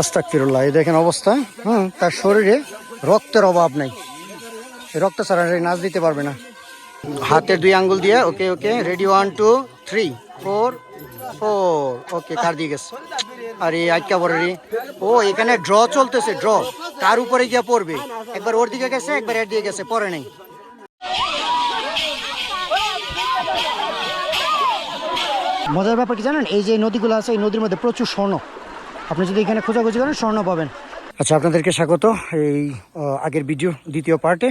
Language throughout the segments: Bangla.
আস্তাক ফিরুল্লাহ এই দেখেন অবস্থা, হুম, তার শরীরে রক্তের অভাব নাই। রক্ত ছাড়া নাচ দিতে পারবে না। হাতের দুই আঙ্গুল দিয়ে, okay okay ready one two three four four okay কার দিয়ে গেছে। আরে আজকা বড় রে। ও, এখানে ড্র চলতেছে ড্র কার উপরে গিয়ে পড়বে। একবার ওর দিকে গেছে, একবার এর দিয়ে গেছে পরে নেই। মজার ব্যাপার কি জানেন? এই যে নদীগুলো আছে, এই নদীর মধ্যে প্রচুর স্বর্ণ। আপনি যদি এখানে খোঁজাখুঁজি করেন, স্বর্ণ পাবেন। আচ্ছা আপনাদেরকে স্বাগত এই আগের ভিডিও, দ্বিতীয় পার্টে।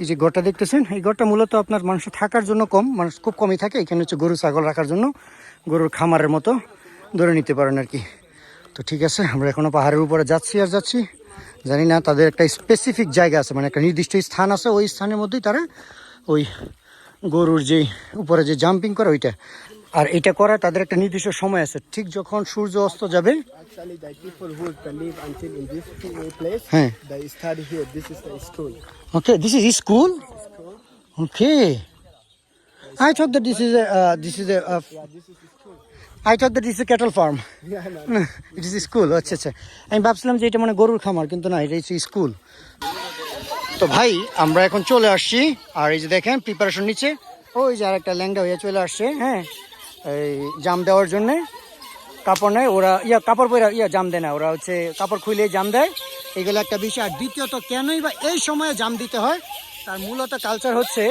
এই যে গড়টা দেখতেছেন, এই গড়টা মূলত আপনার মানুষ থাকার জন্য কম, মানুষ খুব কমই থাকে। এখানে হচ্ছে গরু, ছাগল রাখার জন্য গরুর খামারের মতো ধরে নিতে পারেন আর কি। তো ঠিক আছে, আমরা এখনও পাহাড়ের উপরে যাচ্ছি আর যাচ্ছি। জানি না, তাদের একটা স্পেসিফিক জায়গা আছে মানে একটা নির্দিষ্ট স্থান আছে, ওই স্থানের মধ্যেই তারা ওই গরুর যে, উপরে যে জাম্পিং করে, ওইটা আর এটা করা তাদের একটা নির্দিষ্ট সময় আছে। ঠিক যখন সূর্য অস্ত যাবে okay this is school okay I thought that this is this is I thought that this is cattle farm it is school আচ্ছা আচ্ছা। আমি ভাবছিলাম যে এটা মানে গরুর খামার কিন্তু না এটা ইজ স্কুল তো ভাই আমরা এখন চলে আসছি আর এই যে দেখেন প্রিপারেশন নিচ্ছে ওই যে আর একটা ল্যাংডা হয়ে চলে আসছে হ্যাঁ। এই জাম দেওয়ার জন্যে কাপড় নেয় ওরা, ইয়া, কাপড় পরে, ইয়া, জাম দেয় না। ওরা হচ্ছে কাপড় খুলে জাম দেয়। এগুলো একটা বিষয়। আর দ্বিতীয়ত, কেনই বা এই সময়ে জাম দিতে হয়? তার মূলত কালচার হচ্ছে,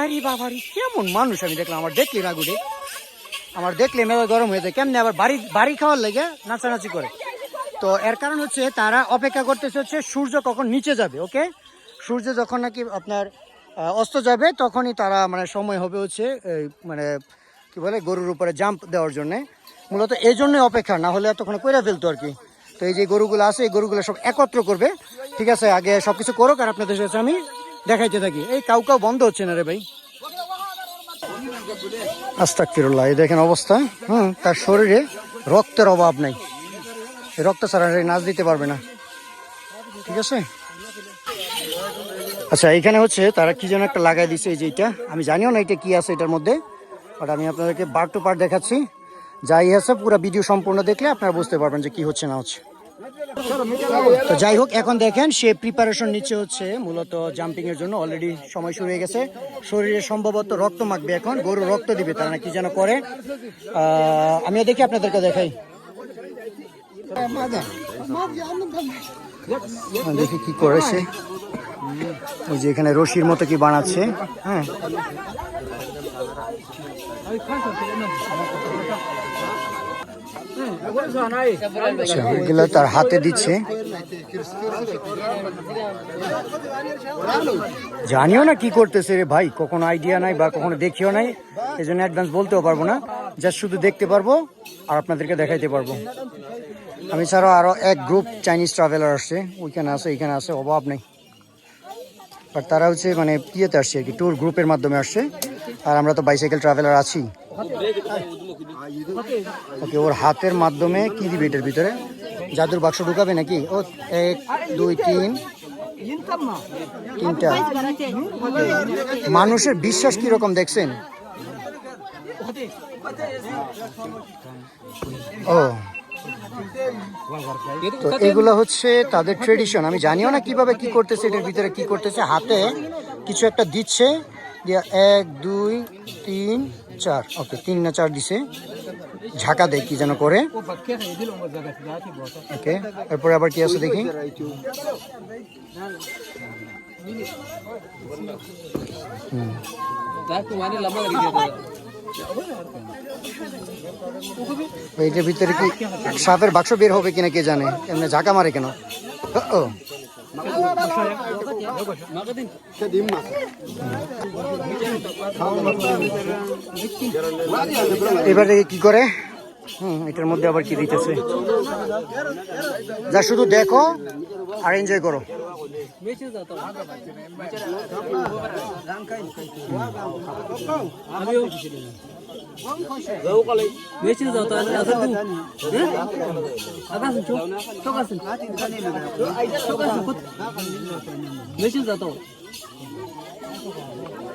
আরে বাবারি কেমন মানুষ আমি দেখলাম। আমার দেখলি রাগুডে আমার দেখলে মেলা গরম হয়ে যায়। কেমনে আবার বাড়ি বাড়ি খাওয়ার লেগে নাচানাচি করে? তো এর কারণ হচ্ছে, তারা অপেক্ষা করতেছে হচ্ছে, সূর্য কখন নিচে যাবে, ওকে? সূর্য যখন নাকি আপনার অস্ত যাবে, তখনই তারা মানে সময় হবে হচ্ছে মানে কি বলে, গরুর উপরে জাম্প দেওয়ার জন্যে। মূলত এই জন্যই অপেক্ষা, না হলে এতক্ষণ কইরা ফেলতো আর কি। তো এই যে গরুগুলো আছে, এই গরুগুলো সব একত্র করবে। ঠিক আছে, আগে সব কিছু করুক আর আপনাদের সাথে আমি দেখাইতে থাকি। এই কাউ কাউ বন্ধ হচ্ছে না রে ভাই? আস্তাক ফিরুল্লাহ এই দেখেন অবস্থা। হুম, তার শরীরে রক্তের অভাব নাই। রক্ত ছাড়া নাচ দিতে পারবে না। ঠিক আছে? আচ্ছা এখানে হচ্ছে তারা কি যেন একটা লাগাই দিছে, এই যে এটা। আমি জানিও না এটা কি আছে এটার মধ্যে। বাট আমি আপনাদেরকে পার্ট টু পার্ট দেখাচ্ছি। যাই আছে পুরো ভিডিও সম্পূর্ণ দেখলে আপনারা বুঝতে পারবেন যে কি হচ্ছে না হচ্ছে। তো যাই হোক এখন দেখেন সে প্রিপারেশন নিচ্ছে হচ্ছে মূলত জাম্পিং এর জন্য। অলরেডি সময় শুরু হয়ে গেছে। শরীরে সম্ভবত রক্ত মাখবে এখন গরু রক্ত দিবে তারা কি যেন করে। আমিও দেখি আপনাদেরকে দেখাই। হ্যাঁ, দেখি কি করেছে। ওই যে এখানে রশির মতো কি বানাচ্ছে। হ্যাঁ। ওইগুলো তার হাতে দিচ্ছে। জানিও না কি করতেছে রে ভাই, কখনো আইডিয়া নাই বা কখনো দেখিও নাই এই জন্য অ্যাডভান্স বলতেও পারব না। জাস্ট শুধু দেখতে পারব আর আপনাদেরকে দেখাইতে পারব। আমি ছাড়াও আরও এক গ্রুপ চাইনিজ ট্রাভেলার আসছে। ওইখানে আছে, এইখানে আছে, অভাব নেই। বাট তারা হচ্ছে মানে ইয়েতে আসছে আর কি ট্যুর গ্রুপের মাধ্যমে আসছে। আর আমরা তো বাইসাইকেল ট্রাভেলার আছি। ওকে ওর হাতের মাধ্যমে কি দিবে এটার ভিতরে? জাদুর বাক্স ঢুকাবে নাকি? ও, এক, দুই, তিন। তিনটা। মানুষের বিশ্বাস কি রকম দেখছেন? ও, তো এগুলো হচ্ছে তাদের ট্রেডিশন আমি জানিও না কীভাবে কি করতেছে, এটার ভিতরে কি করতেছে। হাতে কিছু একটা দিচ্ছে দিয়া এক, দুই, তিন, চার। ওকে তিন না চার দিছে। ঝাঁকা দেয় কি যেন করে। ওকে এরপরে আবার কি আছে দেখি। এইটার ভিতরে কি সাপের বাক্স বের হবে কিনা কে জানে? এমনি ঝাঁকা মারে কেন? ও এবারে কি করে? হুম, এটার মধ্যে আবার কি দিতেছে? যা শুধু দেখো আর এনজয় করো। মেশিন যাও তো আসল দু আকাশ চো চোখ আছে চোখ আছে মেশিন যাও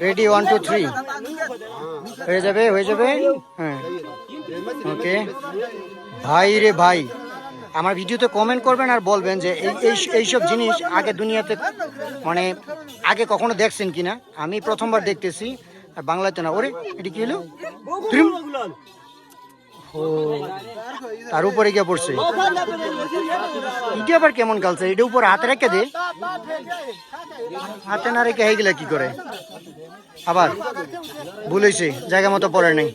রেডি ওয়ান টু থ্রি হয়ে যাবে হয়ে যাবে? হ্যাঁ। ওকে ভাই রে ভাই, আমার ভিডিওতে কমেন্ট করবেন আর বলবেন যে এই এই- এইসব জিনিস আগে দুনিয়াতে মানে আগে কখনো দেখছেন কিনা? আমি প্রথমবার দেখতেছি, আর বাংলাতে না। ওরে, এটি কি হলো? তার উপরে গিয়ে পড়ছে। এটা আবার কেমন কালচার এটা উপরে হাতে রেখে দে। হাতে না রেখে হয়ে গেলে কি করে? আবার ভুল জায়গা মতো পড়ে নাই।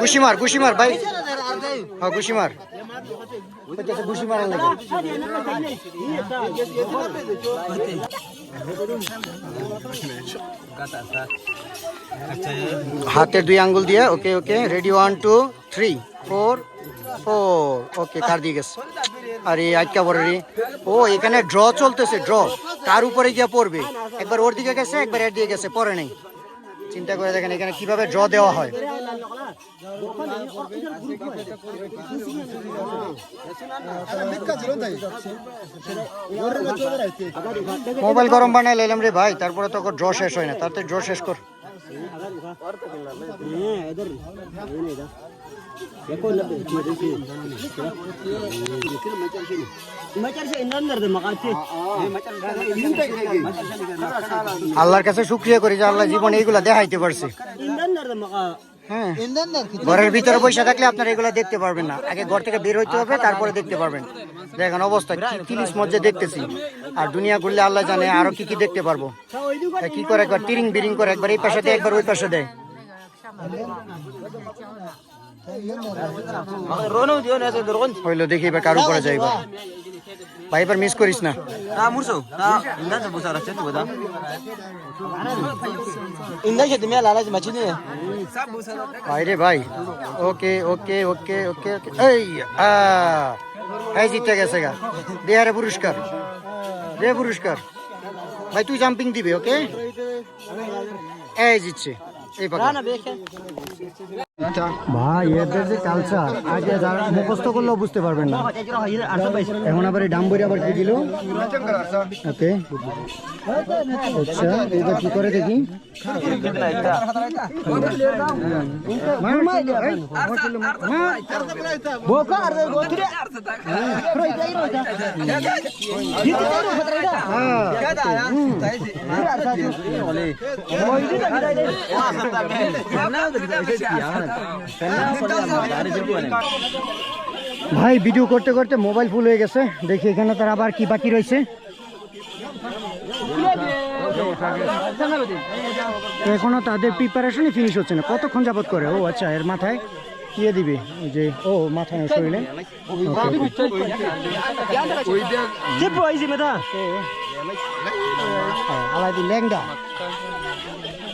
গুশিমার গুশিমার, ভাই। হ্যাঁ গুশিমার। গুশিমার লাগে হাতের দুই আঙ্গুল দিয়ে, okay okay. Ready one two three four four okay, কার দিয়ে গেছে? আরে আজকা বড় রে ও, এখানে ড্র চলতেছে ড্র তার উপরে গিয়ে পড়বে? একবার ওর দিকে গেছে, একবার এর দিয়ে গেছে, পরে নেই। চিন্তা করে দেখেন এখানে কীভাবে ড্র দেওয়া হয়। মোবাইল গরম বানাই লাইলাম রে ভাই, তারপরে তো ড্র শেষ হয় না তার ড্র শেষ কর। আল্লাহর কাছে শুক্রিয়া করি যে আল্লাহ জীবনে এইগুলা দেখাইতে পারছে। হ্যাঁ। ঘরের ভিতরে পয়সা থাকলে আপনারা এগুলা দেখতে পারবেন না। আগে ঘর থেকে বের হইতে হবে, তারপরে দেখতে পারবেন। দেখেন অবস্থা তিরিশ মধ্যে দেখতেছি। আর দুনিয়া ঘুরলে আল্লাহ জানে আরও কি কি দেখতে পারব। কি করে একবার টিরিং বিরিং করে একবার এই পাশে দেয়, একবার ওই পাশে দেয়। হইল দেখি এবার কার উপরে যাইবা। ভাই এবার মিস করিস না। না মুরছো। না তো ইন্দা খেতে মাছি ভাই রে ভাই ওকে ওকে ওকে ওকে ওকে। এই এই জিতে গেছে গা। দেহারে পুরস্কার। দে পুরস্কার। ভাই তুই জাম্পিং দিবে ওকে এই জিতছে। এই পাকা না না দেখে ভাই এদের যে কালচার আগে যারা মুখস্থ করলেও বুঝতে পারবেন না। এখন আবার এই ডাম্বরি আবার কি দিল? ওকে। আচ্ছা এইবার কি করে দেখি? ভাই ভিডিও করতে করতে মোবাইল ফুল হয়ে গেছে। দেখি এখানে তার আবার কি বাকি রয়েছে। এখনও তাদের প্রিপারেশনই ফিনিশ হচ্ছে না। কতক্ষণ যাবত করে? ও আচ্ছা এর মাথায় ইয়ে দিবে যে ও মাথায়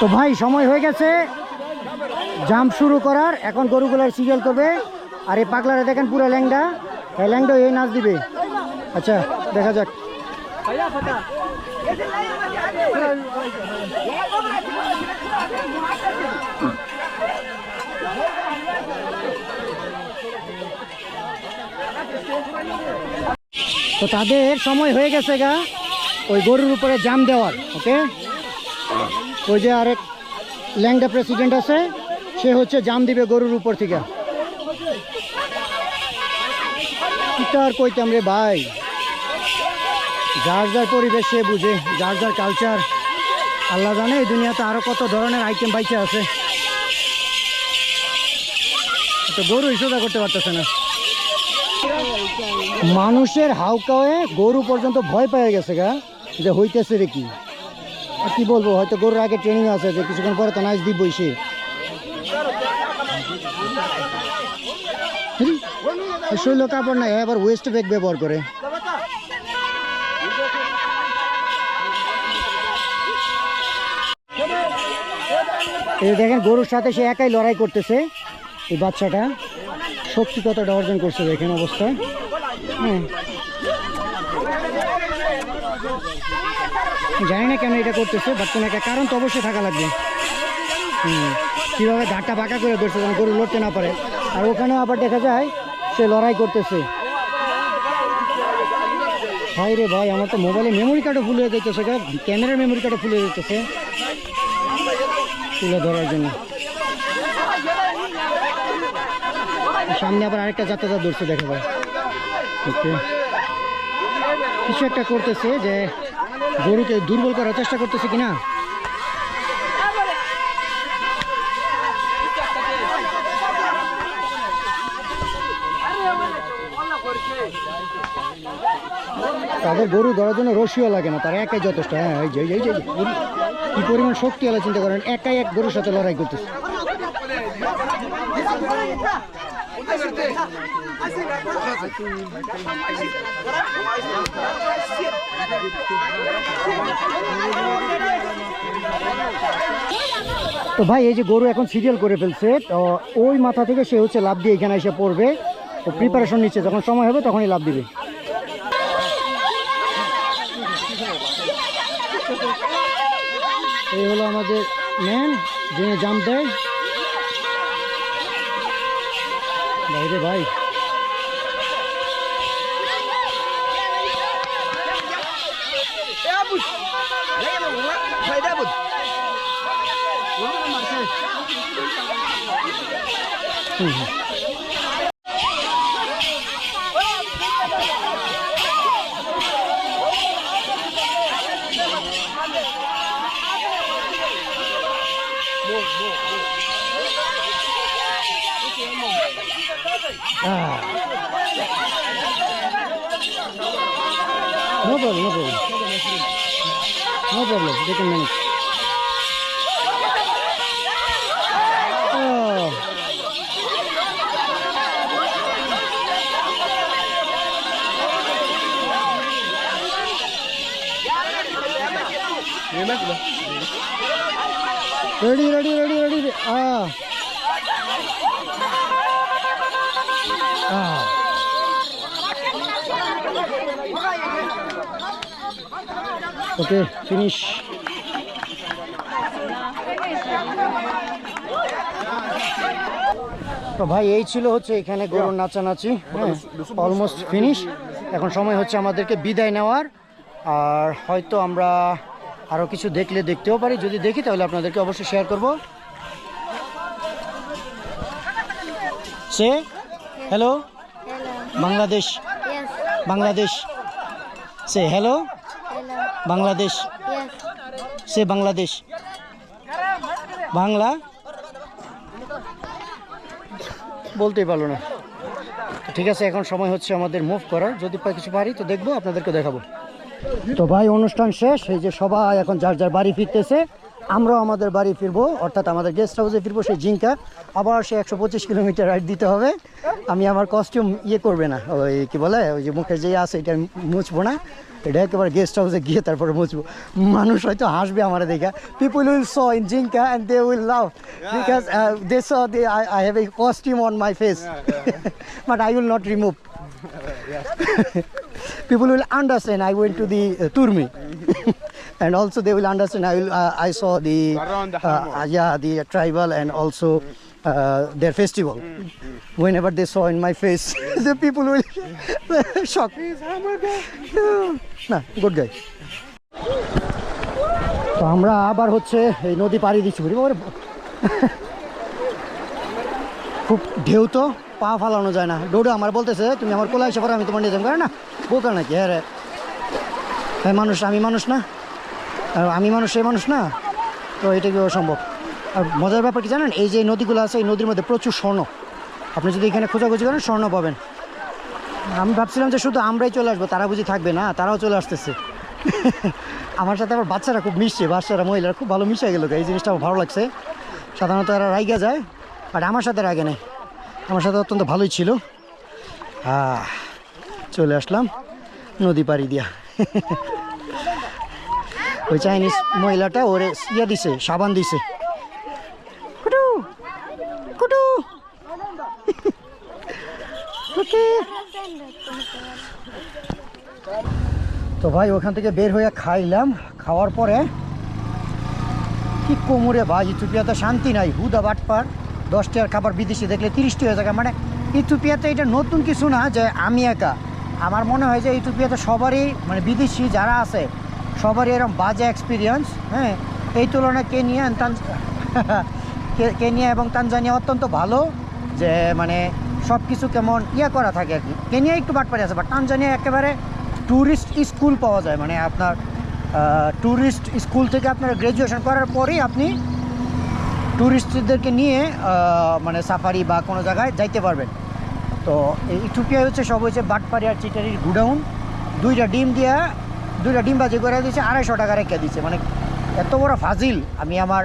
তো ভাই, সময় হয়ে গেছে। জাম শুরু করার। এখন গরুগুলার সিরিয়াল করবে। আর এই পাগলারে দেখেন পুরো ল্যাংডা। এই ল্যাংডা এই নাচ দিবে। আচ্ছা দেখা যাক। তো তাদের সময় হয়ে গেছে গা, ওই গরুর উপরে জাম দেওয়ার, ওকে? ওই যে আরেক ল্যাংডা প্রেসিডেন্ট আছে, সে হচ্ছে জাম দিবে গরুর উপর থেকে। আর কইতাম রে ভাই? যার যার পরিবেশ সে বুঝে, যার যার কালচার আল্লাহ জানে এই দুনিয়াতে আরও কত ধরনের আইটেম বাইচে আছে। তো গরু সোজা করতে পারতেছে না। মানুষের হাউকাওয়ে গরু পর্যন্ত ভয় পেয়ে গেছে গা, যে হইতেছে রে কি? কি বলব, হয়তো গরুর আগে ট্রেনিং আছে, যে কিছুক্ষণ পরে তো নাচ দিব সে। শৈল কাপড় নাই, এবার ওয়েস্ট ব্যাগ ব্যবহার করে। এই দেখেন, গরুর সাথে সে একাই লড়াই করতেছে। এই বাচ্চাটা শক্তি কতটা অর্জন করছে দেখেন অবস্থায় হ্যাঁ। জানি না কেন এটা করতেছে বাট কোনো একটা কারণ তো অবশ্যই থাকা লাগবে। হুম। কীভাবে ঘাটটা বাঁকা করে ধরছে যেন গরু লড়তে না পারে। আর ওখানে আবার দেখা যায়, সে লড়াই করতেছে। ভাই রে ভাই, আমার তো মোবাইলে মেমোরি কার্ডও ফুলে যেতেছে ক্যামেরার মেমোরি কার্ডও ফুলে যেতেছে তুলে ধরার জন্য। সামনে আবার আরেকটা যাত্রা ধরছে, দেখে ভাই। কিছু একটা করতেছে যে গরুকে দুর্বল করার চেষ্টা করতেছে কিনা? তাদের গরু ধরার জন্য রশিও লাগে না, তারা একাই যথেষ্ট। হ্যাঁ কি পরিমাণ শক্তি আলা চিন্তা করেন, একাই এক গরুর সাথে লড়াই করতেছে। তো ভাই এই যে গরু এখন সিরিয়াল করে ফেলছে তো ওই মাথা থেকে সে হচ্ছে লাভ দিয়ে এখানে এসে পড়বে। তো প্রিপারেশন নিচ্ছে যখন সময় হবে তখনই লাভ দিবে। এই হলো আমাদের ম্যান যিনি জাম দেয়। ভাই হুম, হুম। Ah. No problem, no problem. No problem, they can manage. Ready, ready. Ah. Ah. Okay, finish. তো ভাই এই ছিল হচ্ছে এখানে গরুর নাচানাচি হ্যাঁ অলমোস্ট ফিনিশ এখন সময় হচ্ছে আমাদেরকে বিদায় নেওয়ার আর হয়তো আমরা আরও কিছু দেখলে দেখতেও পারি। যদি দেখি তাহলে আপনাদেরকে অবশ্যই শেয়ার করব। Say? Hello Bangladesh. Bangladesh. Say hello Bangladesh. Say Bangladesh. Bangla? বলতেই পারল না। ঠিক আছে এখন সময় হচ্ছে আমাদের মুভ করার। যদি কিছু পারি তো দেখব আপনাদেরকে দেখাবো। তো ভাই অনুষ্ঠান শেষ। এই যে সবাই এখন যার যার বাড়ি ফিরতেছে আমরাও আমাদের বাড়ি ফিরবো। অর্থাৎ আমাদের গেস্ট হাউসে ফিরবো সেই জিঙ্কা। আবার সে একশো পঁচিশ কিলোমিটার রাইড দিতে হবে। আমি আমার কস্টিউম ইয়ে করবে না। ওই কি বলে ওই যে মুখে যে আছে এটা মুছবো না। এটা একেবারে গেস্ট হাউসে গিয়ে তারপরে মুছবো। মানুষ হয়তো হাসবে আমার দেখা people will saw in Jinka and they will love because they saw they I have a costume on my face but I will not remove people will understand I went to the uh, Turmi and also they will understand I will uh, I saw the uh, uh, yeah the tribal and also uh, their festival. Whenever they saw in my face, the people will shock. না গুড গাই তো আমরা আবার হচ্ছে এই নদী পাড়ি দিচ্ছি। খুব ঢেউ তো পা ফালানো যায় না। ডোডো আমার বলতেছে, তুমি আমার কোলা এসে আমি তোমার নিয়ে যাব। না, বোকা নাকি? হ্যাঁ রে। হ্যাঁ মানুষ, আমি মানুষ না। আর আমি মানুষ, সে মানুষ না। তো এটা কি সম্ভব আর মজার ব্যাপার কি জানেন? এই যে নদীগুলো আছে, এই নদীর মধ্যে প্রচুর স্বর্ণ। আপনি যদি এখানে খোঁজাখুঁজি করেন, স্বর্ণ পাবেন। আমি ভাবছিলাম যে শুধু আমরাই চলে আসব, তারা বুঝি থাকবে না, তারাও চলে আসতেছে। আমার সাথে আবার বাচ্চারা খুব মিশছে, বাচ্চারা, মহিলারা খুব ভালো মিশে গেল। এই জিনিসটা আমার ভালো লাগছে। সাধারণত এরা রাইগা যায়, বাট আমার সাথে রাগে নেই। আমার সাথে অত্যন্ত ভালোই ছিল। চলে আসলাম নদী পাড়ি দিয়া। ওই চাইনিজ মহিলাটা ওরে ইয়ে দিছে, সাবান দিছে। কুটু কুটু। তো ভাই, ওখান থেকে বের হয়ে খাইলাম। খাওয়ার পরে কি কোমরে ভাই ইথুপিয়াতে শান্তি নাই, হুদা বাটপার। দশ টাকার খাবার বিদেশি দেখলে তিরিশটি হয়ে থাকে। মানে ইথুপিয়াতে এটা নতুন কিছু না যে আমি একা। আমার মনে হয় যে ইথুপিয়াতে সবারই মানে বিদেশি যারা আছে, সবারই এরকম বাজে এক্সপিরিয়েন্স হ্যাঁ? এই তুলনায় কেনিয়া কেনিয়া এবং তানজানিয়া অত্যন্ত ভালো যে মানে সব কিছু কেমন ইয়া করা থাকে আর কি। কেনিয়া একটু বাটপারি আছে বাট তানজানিয়া একেবারে ট্যুরিস্ট স্কুল পাওয়া যায়। মানে আপনার ট্যুরিস্ট স্কুল থেকে আপনার গ্র্যাজুয়েশন করার পরেই আপনি ট্যুরিস্টদেরকে নিয়ে মানে সাফারি বা কোনো জায়গায় যাইতে পারবেন। তো এই ইথুপিয়া হচ্ছে সব হচ্ছে বাটপাড়ি আর চিটারির গুডাউন। দুইটা ডিম দিয়া, দুইটা ডিম বাজি করে দিয়েছে, আড়াইশো টাকা রেখে দিচ্ছে মানে এত বড় ফাজিল, আমি আমার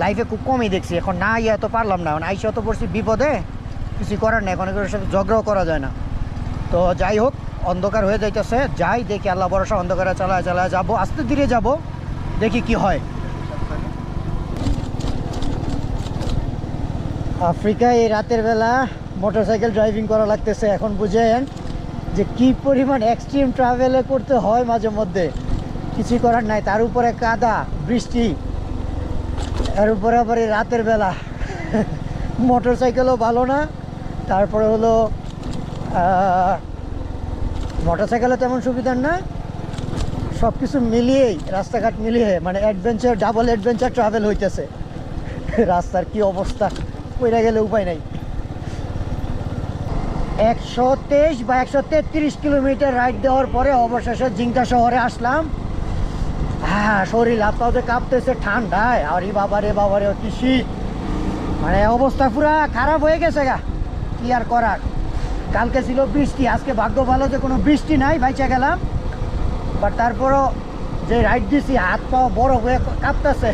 লাইফে খুব কমই দেখছি। এখন না ইয়ে এত পারলাম না। মানে আইসে অত পড়ছি বিপদে, কিছু করার নেই। এখন এগুলোর সাথে ঝগড়াও করা যায় না। তো যাই হোক, অন্ধকার হয়ে যাইতেছে। যাই দেখি, আল্লাহ ভরসা, অন্ধকারে চালায় চালায় যাব। আস্তে ধীরে যাব, দেখি কি হয়। আফ্রিকায় এই রাতের বেলা মোটরসাইকেল ড্রাইভিং করা লাগতেছে। এখন বুঝেন যে কি পরিমাণ এক্সট্রিম ট্রাভেলে করতে হয় মাঝে মধ্যে। কিছুই করার নাই। তার উপরে কাদা, বৃষ্টি। এর উপরে আবার এই রাতের বেলা। মোটরসাইকেলও ভালো না। তারপরে হলো মোটরসাইকেলও তেমন সুবিধার না সব কিছু মিলিয়েই, রাস্তাঘাট মিলিয়ে মানে অ্যাডভেঞ্চার ডাবল অ্যাডভেঞ্চার ট্রাভেল হইতেছে। রাস্তার কি অবস্থা? কইরা গেলে উপায় নাই। একশো তেইশ বা একশো তেত্রিশ কিলোমিটার রাইড দেওয়ার পরে অবশেষে জিঙ্কা শহরে আসলাম। হ্যাঁ শরীর হাত পাও কাঁপতেছে, ঠান্ডায়। আরে বাবা রে বাবা রে, কি শীত। মানে অবস্থা পুরা খারাপ হয়ে গেছে গা। কি আর করার? কালকে ছিল বৃষ্টি, আজকে ভাগ্য ভালো যে কোনো বৃষ্টি নাই, বাইচা গেলাম। বাট তারপরও যে রাইড দিছি, হাত পাও বড় হয়ে কাঁপতেছে।